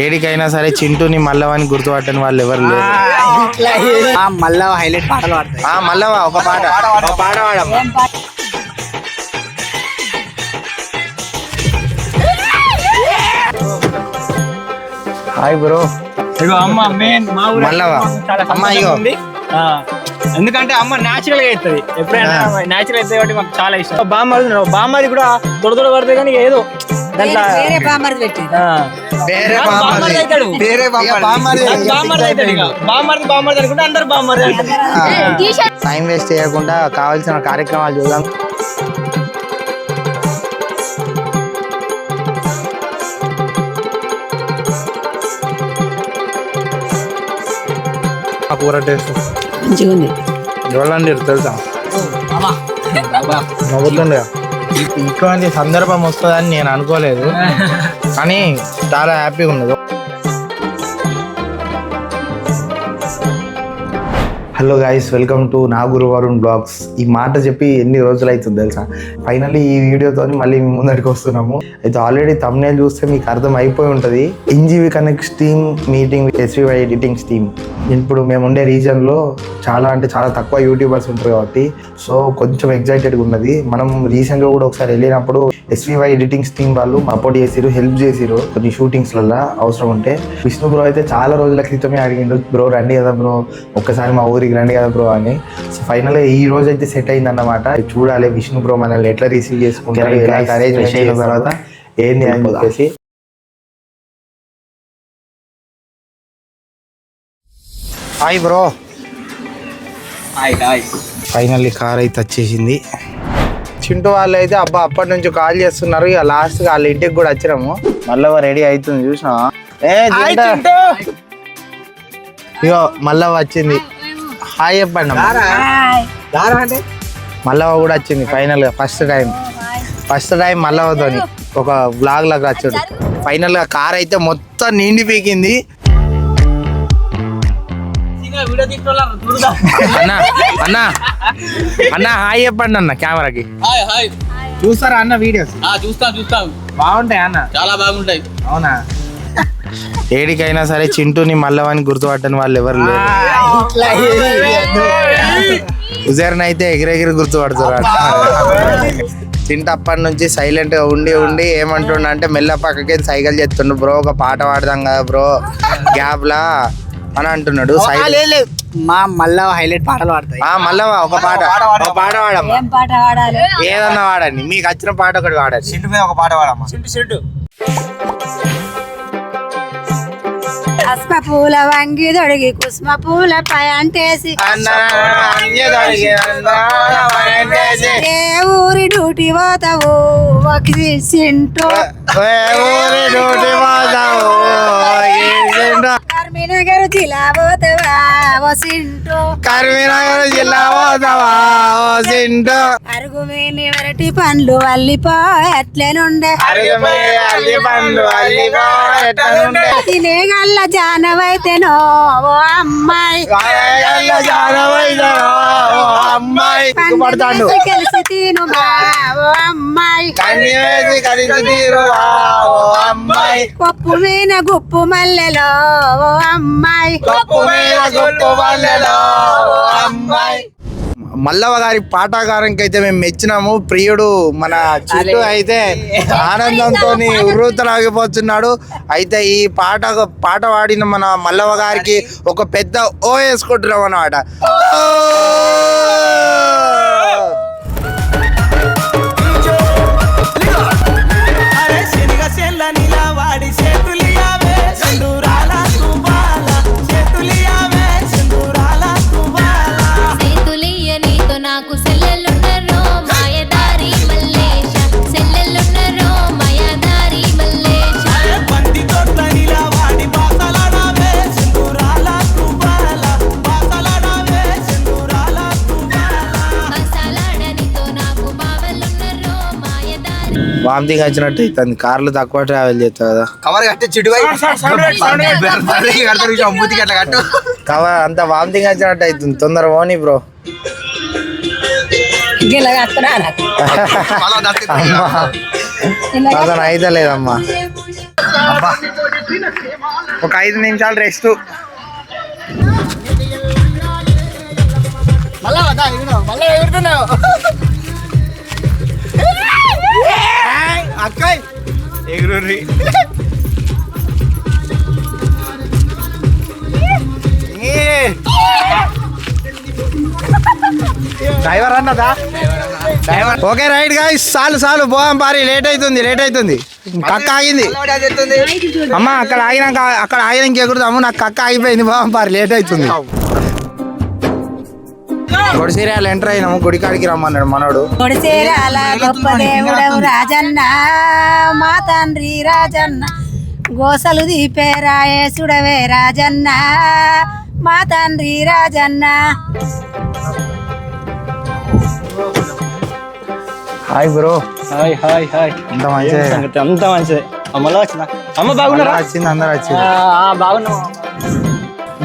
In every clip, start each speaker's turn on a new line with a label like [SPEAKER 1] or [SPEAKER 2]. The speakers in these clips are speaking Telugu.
[SPEAKER 1] ఏడికైనా సరే చింటూని మల్లవని గుర్తుపట్టని వాళ్ళు ఎవరు లేరు.
[SPEAKER 2] ఆ మళ్ళా హైలైట్ పాటలు పాడతాయి.
[SPEAKER 1] ఆ మల్లవ ఒక పాట ఒక పాట పాడమ్మా. Hi bro.
[SPEAKER 2] ఇగో అమ్మ మెయిన్ మా ఊరు? చాలా
[SPEAKER 1] అమ్మ, ఇగో.
[SPEAKER 2] ఎందుకంటే అమ్మ న్యాచురల్గా అవుతుంది ఎప్పుడైనా న్యాచురల్ అవుతుంది కాబట్టి మాకు చాలా ఇష్టం. బామ్మది ఉన్నారు. బామ్మది కూడా దొడ దొడ పడితే కానీ ఏదో దాంట్లో
[SPEAKER 3] వేరే బామ్మర్ది పెట్టింది
[SPEAKER 2] ఆ.
[SPEAKER 1] వేరే
[SPEAKER 2] నాకు
[SPEAKER 1] బామ్మర్ది.
[SPEAKER 2] బామ్మర్ది అవుతాడు.
[SPEAKER 1] వేరే బామ్మర్ది.
[SPEAKER 2] నాకు బామ్మర్ది అవుతాడు ఇక. బామ్మర్ది బామ్మర్ది అనుకుంటే అందరు బామ్మర్ది అంటారు.
[SPEAKER 1] టైం వేస్ట్ చేయకుండా కావాల్సిన కార్యక్రమాలు చూద్దాం ఆ కూర టేస్ట్
[SPEAKER 3] మంచిగా ఉంది
[SPEAKER 1] ఎవరండి తెలుసా నవ్వుతుండే ఇటువంటి సందర్భం వస్తుందని నేను అనుకోలేదు. కానీ చాలా హ్యాపీగా ఉన్నది. హలో గైస్ వెల్కమ్ టు నా గురువారం బ్లాగ్స్ ఈ మాట చెప్పి ఎన్ని రోజులు అవుతుంది తెలుసా? ఫైనల్లీ ఈ వీడియోతో మళ్ళీ ముందరికి వస్తున్నాము. అయితే ఆల్రెడీ తమ్నేల్ చూస్తే మీకు అర్థం అయిపోయి ఉంటుంది. NGV connect team meeting with SVY editings team ఇప్పుడు మేము ఉండే రీజన్లో చాలా అంటే చాలా తక్కువ యూట్యూబర్స్ ఉంటారు కాబట్టి సో కొంచెం ఎగ్జైటెడ్గా ఉన్నది. మనం రీసెంట్గా కూడా ఒకసారి వెళ్ళినప్పుడు ఎస్వీవై ఎడిటింగ్స్ టీం వాళ్ళు సపోర్ట్ చేసిరు హెల్ప్ చేసిరు కొన్ని షూటింగ్స్లలో అవసరం ఉంటే విష్ణు బ్రో అయితే చాలా రోజుల క్రితమే అడిగిండు బ్రో రండి కదా బ్రో ఒక్కసారి మా ఊరికి రండి కదా బ్రో అని. సో ఫైనల్ ఈ రోజు అయితే సెట్ అయింది అన్నమాట చూడాలి విష్ణు బ్రో మనల్ని ఎట్లా రిసీవ్ చేసుకుంటారు ఎలా అరేంజ్ చేసిన తర్వాత ఏంది అని చెప్పేసి. Hi bro
[SPEAKER 2] hi hi
[SPEAKER 1] finally car అయితే వచ్చేసింది. చింటూ వాళ్ళు అయితే అబ్బా అప్పటి నుంచి కాల్ చేస్తున్నారు. ఇక లాస్ట్ వాళ్ళ ఇంటికి కూడా వచ్చినాము. మళ్ళీ రెడీ అవుతుంది చూసినా ఏ చింటూ. ఇగో మళ్ళా వచ్చింది. హాయ్ చెప్పండి అమ్మ.
[SPEAKER 2] అంటే?
[SPEAKER 1] మల్లవ కూడా వచ్చింది ఫైనల్గా ఫస్ట్ టైం ఫస్ట్ టైం మల్లవతోని ఒక బ్లాగ్ లాగా వచ్చాడు ఫైనల్గా కార్ అయితే మొత్తం నిండి పీకింది. అన్న అన్న అన్న హాయ్ చెప్పండి అన్న కెమెరాకి.
[SPEAKER 4] Hi hi.
[SPEAKER 1] చూస్తారా అన్న వీడియోస్?
[SPEAKER 4] ఆ చూస్తాం చూస్తాం.
[SPEAKER 1] బాగుంటాయి అన్న.
[SPEAKER 4] చాలా బాగుంటాయి.
[SPEAKER 1] అవునా? ఏడికైనా సరే చింటూని మల్లవని గుర్తుపట్టని వాళ్ళు ఎవరు లేరు. ఉజర్ని అయితే ఎగిరెగిరి గుర్తుపడుతున్నారు చింట అప్పటి నుంచి సైలెంట్గా ఉండి ఉండి ఏమంటుండ అంటే మెల్ల పక్కకి సైకిల్ చేస్తుండు బ్రో ఒక పాట పాడదాం కదా బ్రో. గ్యాప్ లా అని అంటున్నాడు
[SPEAKER 2] మా మళ్ళా హైలైట్ పాటలు పాడతాయి.
[SPEAKER 1] ఆ మళ్ళా ఒక పాట. ఒక పాట పాడమ్మా.
[SPEAKER 3] ఏం పాట పాడాలి?
[SPEAKER 1] ఏదన్నా వాడండి మీకు వచ్చిన పాట ఒకటి వాడండి
[SPEAKER 2] చింటు మీద ఒక పాట పాడమ్మా. చింటు చింటు
[SPEAKER 3] అస్మ పూల వంగి దొడిగి కుస్మ పూల పై అంటేసి ఏ ఊరి డ్యూటీ పోతావు? ఒక సింటూ. కర్మీనగర్ జిల్లా పోతావా? ఓ సింటూ
[SPEAKER 1] కరీంనగర్ జిల్లా పోతావా? ఓ సింటూ
[SPEAKER 3] అరుగుమీని వరటి పండ్లు అల్లిపో ఎట్లేనుండే?
[SPEAKER 1] అల్లి పండు అల్లి ఎట్లనుండే
[SPEAKER 3] తినే గల్ల జానవైతేనో ఓ అమ్మాయి.
[SPEAKER 1] అమ్మాయి.
[SPEAKER 3] పండు
[SPEAKER 1] పడతాడు
[SPEAKER 3] కలిసి తినుమా ఓ అమ్మాయి.
[SPEAKER 1] కలిసి తీరువా ఓ అమ్మాయి.
[SPEAKER 3] పప్పు మీద గుప్పు మల్లెలో ఓ అమ్మాయి.
[SPEAKER 1] కప్పు మీద గుప్పు మల్లెలో అమ్మాయి. మల్లవ గారి పాటాగారంకి అయితే మేము మెచ్చినాము. ప్రియుడు మన చుట్టూ అయితే ఆనందంతో ఉర్రూతలాగిపోతున్నాడు. అయితే ఈ పాట పాట పాడిన మన మల్లవ గారికి ఒక పెద్ద ఓ వేసుకుంటున్నాం అన్నమాట వాంతికి వచ్చినట్టు అవుతుంది. కార్లు తక్కువ ట్రావెల్ చేస్తావు కదా.
[SPEAKER 2] కవర్ కట్టే కట్టు.
[SPEAKER 1] కవర్ అంత వాంతికి వచ్చినట్టు అవుతుంది. తొందర పోనీ బ్రో. అతను అయితే లేదమ్మా. ఒక ఐదు నిమిషాలు రెస్ట్
[SPEAKER 2] మళ్ళా మళ్ళా ఎగురుతున్నావు.
[SPEAKER 1] అక్కయ్. ఎగురుర్రి. డ్రైవర్ అన్నదా? డ్రైవర్ ఓకే రైట్ గాయస్ చాలు చాలు పోదాం పారి లేట్ అవుతుంది లేట్ అవుతుంది కక్క ఆగింది. అమ్మ అక్కడ ఆగినాక అక్కడ ఆగినాక ఎగురుదాము నాకు కక్క ఆగిపోయింది పోదాం పారి లేట్ అవుతుంది గుడిసీరియాలు ఎంటర్ అయినాము గుడికాడికి రమ్మన్నాడు మనోడు.
[SPEAKER 3] కొడిసేరాల గొప్ప దేవుడవు రాజన్న మా తండ్రి రాజన్న గోసలు దీపేరా యేసుడవే రాజన్న మా తండ్రి Rajanna.
[SPEAKER 1] Hi bro
[SPEAKER 2] hi hi hi
[SPEAKER 1] అంత మంచిదే.
[SPEAKER 2] అంతా మంచిదే. అమ్మలో వచ్చిన అమ్మ బాగున్నారా?
[SPEAKER 1] వచ్చింది అందరు వచ్చింది
[SPEAKER 2] బాగున్నాం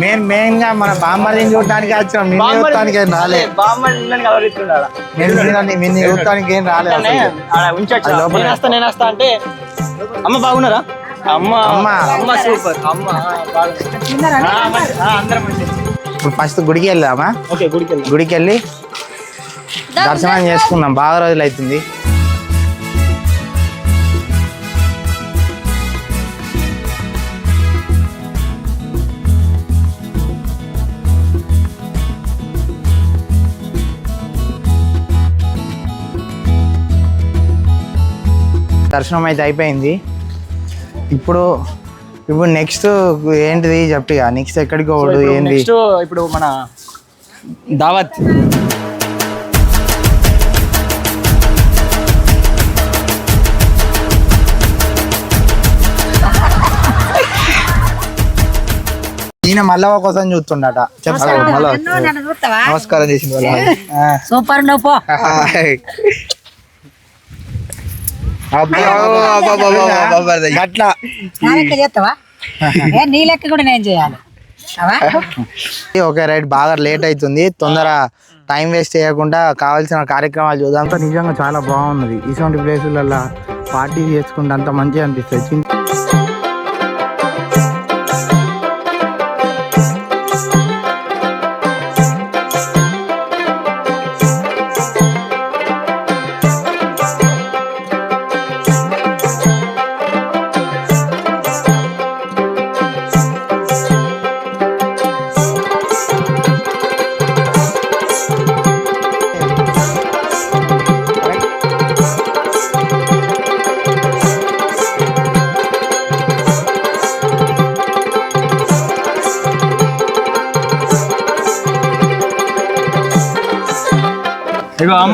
[SPEAKER 1] మెయిన్ మెయిన్గా మన బామ్మర్దిని చూడటానికి వచ్చినాం. నిన్ను చూడటానికి ఏం రాలే.
[SPEAKER 2] బామ్మడి కలవరిస్తున్నాడా
[SPEAKER 1] నేను నిన్ను నిన్ను చూడటానికి ఏం రాలే అసలు.
[SPEAKER 2] ఉంచొచ్చు.
[SPEAKER 1] అది లోపలే.
[SPEAKER 2] నేను వస్తా నేను వస్తా అంటే అమ్మ బాగున్నారా? అమ్మ
[SPEAKER 1] అమ్మ.
[SPEAKER 2] అమ్మ సూపర్. అమ్మ.
[SPEAKER 1] ఇప్పుడు ఫస్ట్ గుడికి వెళ్దామా?
[SPEAKER 2] ఓకే గుడికి
[SPEAKER 1] గుడికి వెళ్ళి దర్శనం చేసుకుందాం. బాగా రోజులు అవుతుంది దర్శనం అయితే అయిపోయింది. ఇప్పుడు ఇప్పుడు నెక్స్ట్ ఏంటిది చెప్పిగా నెక్స్ట్ ఎక్కడికి పోడు
[SPEAKER 2] నెక్స్ట్ ఇప్పుడు మన దావత్.
[SPEAKER 1] ఈయన మల్లవ కోసం చూస్తుండట. చెప్తాను మళ్ళా నమస్కారం చేసింది.
[SPEAKER 3] సూపర్ నువ్వు పో
[SPEAKER 1] హాయ్. అబ్బా, అబ్బా, అబ్బా, అబ్బా, అబ్బా, గట్లా
[SPEAKER 3] నా లెక్క చేస్తావా? ఏ నీ లెక్క కూడా నేను చేయాలి. అవా?
[SPEAKER 1] ఓకే రైట్ బాగా లేట్ అవుతుంది తొందర టైం వేస్ట్ చేయకుండా కావాల్సిన కార్యక్రమాలు చూద్దాం. నిజంగా చాలా బాగున్నది. ఇటువంటి ప్లేసులలో పార్టీ చేసుకుంటే అంత మంచిగా అనిపిస్తుంది.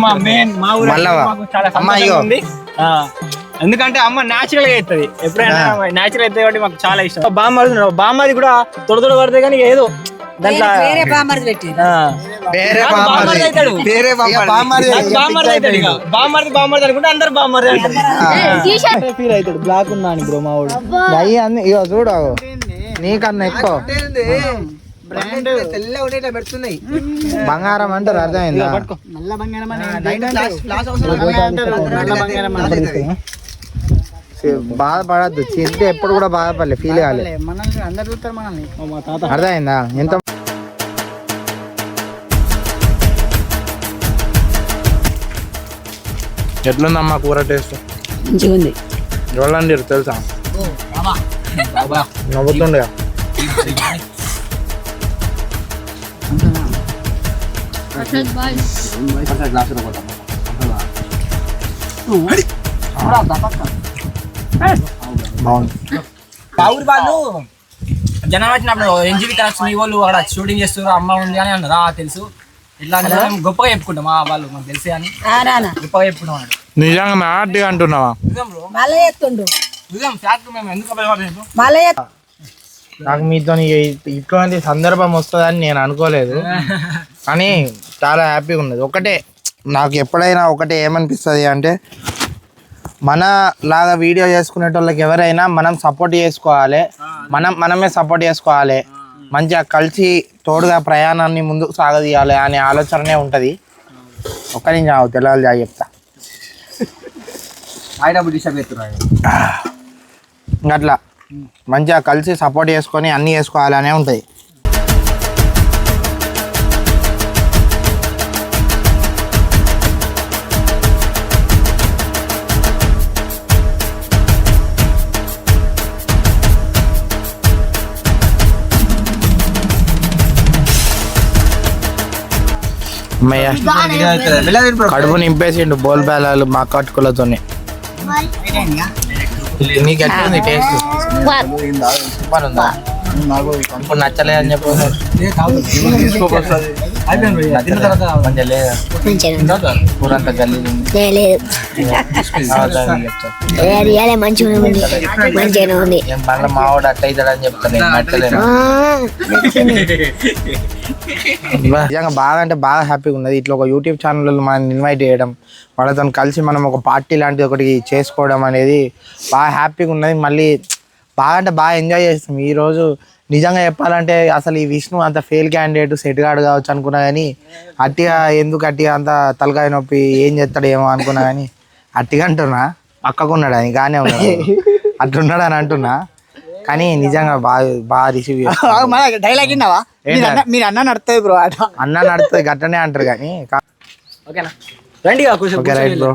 [SPEAKER 2] అమ్మ మెయిన్ మా ఊరు చాలా సంతోషంగా. ఉంది. ఆ, ఎందుకంటే అమ్మ న్యాచురల్గా అవుతుంది ఎప్పుడైనా న్యాచురల్ అవుతుంది కాబట్టి మాకు చాలా ఇష్టం. బామ్మది బామ్మది కూడా తొడ తొడ పడితే కానీ ఏదో దాంట్లో
[SPEAKER 3] వేరే బామ్మర్ది పెట్టి
[SPEAKER 2] ఆ,
[SPEAKER 1] వేరే
[SPEAKER 2] నాకు
[SPEAKER 1] బామ్మర్ది.
[SPEAKER 2] బామ్మర్ది అవుతాడు.
[SPEAKER 1] వేరే బామ్మర్ది. బామ్మర్ది.
[SPEAKER 2] నాకు బామ్మర్ది అవుతాడు ఇక. బామ్మర్ది బామ్మర్ది అనుకుంటే అందరు ఫీల్ అవుతాడు బ్లాక్ ఉన్నా అని బ్రో మా వాడు
[SPEAKER 1] అయ్యి అన్ని ఇగో చూడు నీకన్నా ఎక్కువ. బంగారం అంటారు అర్థమైందా బాధపడద్దు చింటే ఎప్పుడు కూడా బాధపడలే ఫీల్ కాలే.
[SPEAKER 2] మా తాత.
[SPEAKER 1] అర్థమైందా ఎంత ఎట్లుందమ్మా కూర టేస్ట్?
[SPEAKER 3] మంచిగా ఉంది
[SPEAKER 1] చూడండి తెలుసా నవ్వుతుండగా బాగుంది
[SPEAKER 2] మా ఊరి వాళ్ళు జనం వచ్చినప్పుడు ఎన్జీబీ కనెక్షన్ ఈ వాళ్ళు అక్కడ షూటింగ్ చేస్తారు అమ్మ ఉంది అని అన్నారు ఆ తెలుసు ఇట్లా అని మేము గొప్పగా చెప్పుకుంటాం ఆ వాళ్ళు మాకు తెలిసి అని గొప్పగా చెప్పుకుంటాం అన్నాడు
[SPEAKER 1] నిజంగా అంటున్నావా
[SPEAKER 2] నిజం బ్రో
[SPEAKER 3] మళ్ళీ ఎత్తుండు
[SPEAKER 2] నిజం ఫ్యాక్ట్ మేము ఎందుకు
[SPEAKER 3] మళ్ళీ ఎత్తు.
[SPEAKER 1] నాకు మీతో ఇటువంటి సందర్భం వస్తుందని నేను అనుకోలేదు. కానీ చాలా హ్యాపీగా ఉన్నది. ఒకటే నాకు ఎప్పుడైనా ఒకటే ఏమనిపిస్తుంది అంటే మన లాగా వీడియో చేసుకునేటోళ్ళకి ఎవరైనా మనం సపోర్ట్ చేసుకోవాలి. మనం మనమే సపోర్ట్ చేసుకోవాలి. మంచిగా కలిసి తోడుగా ప్రయాణాన్ని ముందుకు సాగదీయాలి అనే ఆలోచననే ఉంటుంది. ఒక్క నిమిషం తెలవాలి జాగా చెప్తా.
[SPEAKER 2] ఆయన
[SPEAKER 1] అట్లా మంచిగా కలిసి సపోర్ట్ చేసుకొని అన్నీ చేసుకోవాలనే ఉంటుంది. కడుపు నింపేసిండు బోల్ బేలాలు మా కట్టుకులతోని. నీకు ఎట్లా ఉంది టేస్ట్ సూపర్ ఉందా ఇప్పుడు నచ్చలేదు అని చెప్పి. మంచిగా లేదా. కూరంతా గల్లీలు ఉంది.
[SPEAKER 4] రియలే మంచిగా ఉంది మంచిగానే ఉంది
[SPEAKER 1] పనులు మావాడు అట్ట అవుతాడని చెప్తాను నచ్చలేదు నిజంగా బాగా అంటే బాగా హ్యాపీగా ఉన్నది. ఇట్లా ఒక యూట్యూబ్ ఛానల్ మనం ఇన్వైట్ చేయడం వాళ్ళతో కలిసి మనం ఒక పార్టీ లాంటిది ఒకటి చేసుకోవడం అనేది బాగా హ్యాపీగా ఉన్నది. మళ్ళీ బాగా అంటే బాగా ఎంజాయ్ చేస్తాం. ఈరోజు నిజంగా చెప్పాలంటే అసలు ఈ విష్ణు అంత ఫెయిల్ క్యాండిడేట్ సెట్ గాడు కావచ్చు అనుకున్నా కానీ అట్టిగా ఎందుకు అట్టిగా అంత తలకాయ నొప్పి ఏం చేస్తాడు ఏమో అనుకున్నా కానీ అట్టిగా అంటున్నా. పక్కకున్నాడు అని కానీ ఉన్నాడు. అట్లున్నాడు అని అంటున్నా. కానీ నిజంగా బాగా బాగా రిసీవ్
[SPEAKER 2] డైలాగ్ విన్నావా?
[SPEAKER 1] మీరు అన్న-
[SPEAKER 2] నడుతుంది బ్రో
[SPEAKER 1] అన్న నడుతుంది గట్టనే అంటారు కానీ
[SPEAKER 2] ఓకేనా? రండి
[SPEAKER 1] ఓకే రైట్ బ్రో.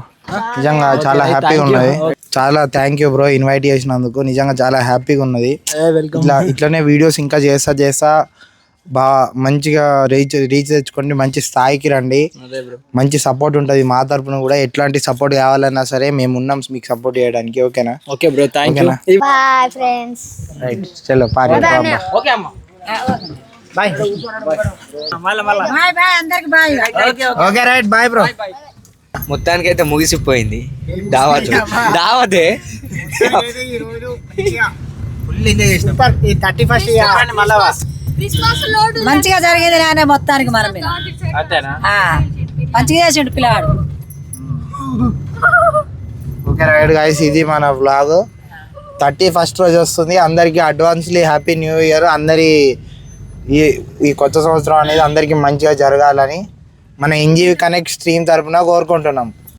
[SPEAKER 1] నిజంగా చాలా హ్యాపీగా ఉన్నది. చాలా థ్యాంక్ యూ బ్రో ఇన్వైట్ చేసినందుకు. నిజంగా చాలా హ్యాపీగా ఉన్నది. ఇట్లా ఇట్లనే వీడియోస్ ఇంకా చేస్తా చేస్తా బాగా మంచిగా రీచ్ రీచ్ తెచ్చుకోండి మంచి స్థాయికి రండి. మంచి సపోర్ట్ ఉంటుంది మా తరపున కూడా. ఎట్లాంటి సపోర్ట్ కావాలన్నా సరే మేము ఉన్నాం మీకు సపోర్ట్ చేయడానికి ఓకేనా
[SPEAKER 2] okay bro thank you
[SPEAKER 4] bye friends
[SPEAKER 1] right చలో పారి
[SPEAKER 2] ఓకే అమ్మ. బాయ్ మళ్ళా మళ్ళా
[SPEAKER 3] బాయ్ బాయ్ అందరికి bye
[SPEAKER 1] okay right bye bro
[SPEAKER 5] మొత్తానికి అయితే ముగిసిపోయింది దావత్ దావతే
[SPEAKER 2] థర్టీ ఫస్ట్
[SPEAKER 3] మంచిగా జరిగేది నానే మొత్తానికి మనం మీద.
[SPEAKER 2] అంతేనా?
[SPEAKER 3] ఆ, మంచిగా చేసిండు పిల్లవాడు.
[SPEAKER 1] ఓకే రైట్ గాయస్ ఇది మన వ్లాగ్ థర్టీ ఫస్ట్ రోజు వస్తుంది. అందరికీ అడ్వాన్స్లీ హ్యాపీ న్యూ ఇయర్ అందరి ఈ ఈ కొత్త సంవత్సరం అనేది అందరికీ మంచిగా జరగాలని మన ఎన్జీవి కనెక్ట్ స్ట్రీమ్ తరఫున కోరుకుంటున్నాం.